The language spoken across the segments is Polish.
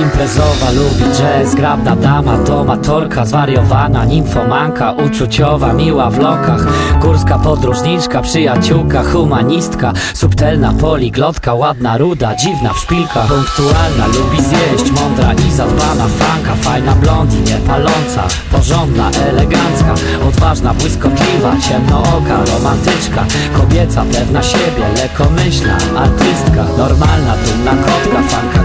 Imprezowa, lubi jazz, grabna dama Domatorka, zwariowana, nimfomanka Uczuciowa, miła w lokach. Górska podróżniczka, przyjaciółka Humanistka, subtelna poliglotka Ładna, ruda, dziwna w szpilkach. Punktualna, lubi zjeść, mądra i zadbana Fanka, fajna blondi, nie paląca Porządna, elegancka, odważna, błyskotliwa Ciemnooka, romantyczka Kobieca, pewna siebie, lekkomyślna Artystka, normalna, dumna kotka Fanka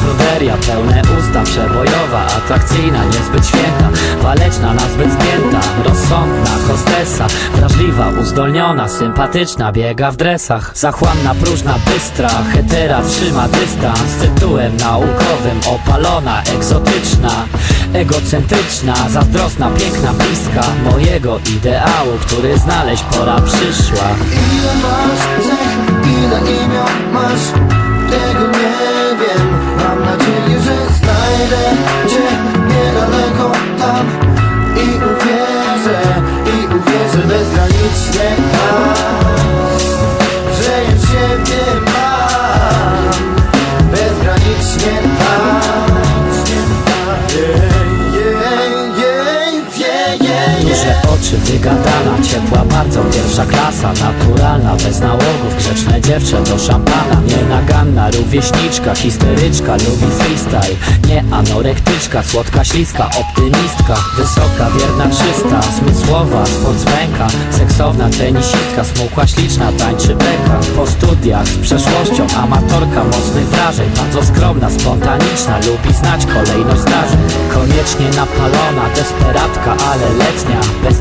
pruderia Pełne usta, przebojowa, atrakcyjna Niezbyt święta, waleczna, nazbyt zgięta Rozsądna, hostesa Wrażliwa, uzdolniona, sympatyczna Biega w dresach Zachłanna, próżna, bystra Hetera trzyma dystans tytułem naukowym Opalona, egzotyczna Egocentryczna, zazdrosna, piękna, bliska Mojego ideału, który znaleźć pora przyszła. Ile masz cech, ile imion masz I uwierzę, i uwierzę bezgranicznie Duże oczy, wygadana, ciepła, bardzo pierwsza klasa Naturalna, bez nałogów, grzeczne dziewczę do szampana Nienaganna, rówieśniczka, histeryczka, lubi freestyle Nie anorektyczka, słodka, śliska, optymistka Wysoka, wierna, czysta, zmysłowa, sportsmenka Seksowna, tenisistka, smukła, śliczna, tańczy beka. Po studiach z przeszłością, amatorka mocnych wrażeń Bardzo skromna, spontaniczna, lubi znać kolejność zdarzeń Koniecznie napalona, desperatka, ale letnia Bez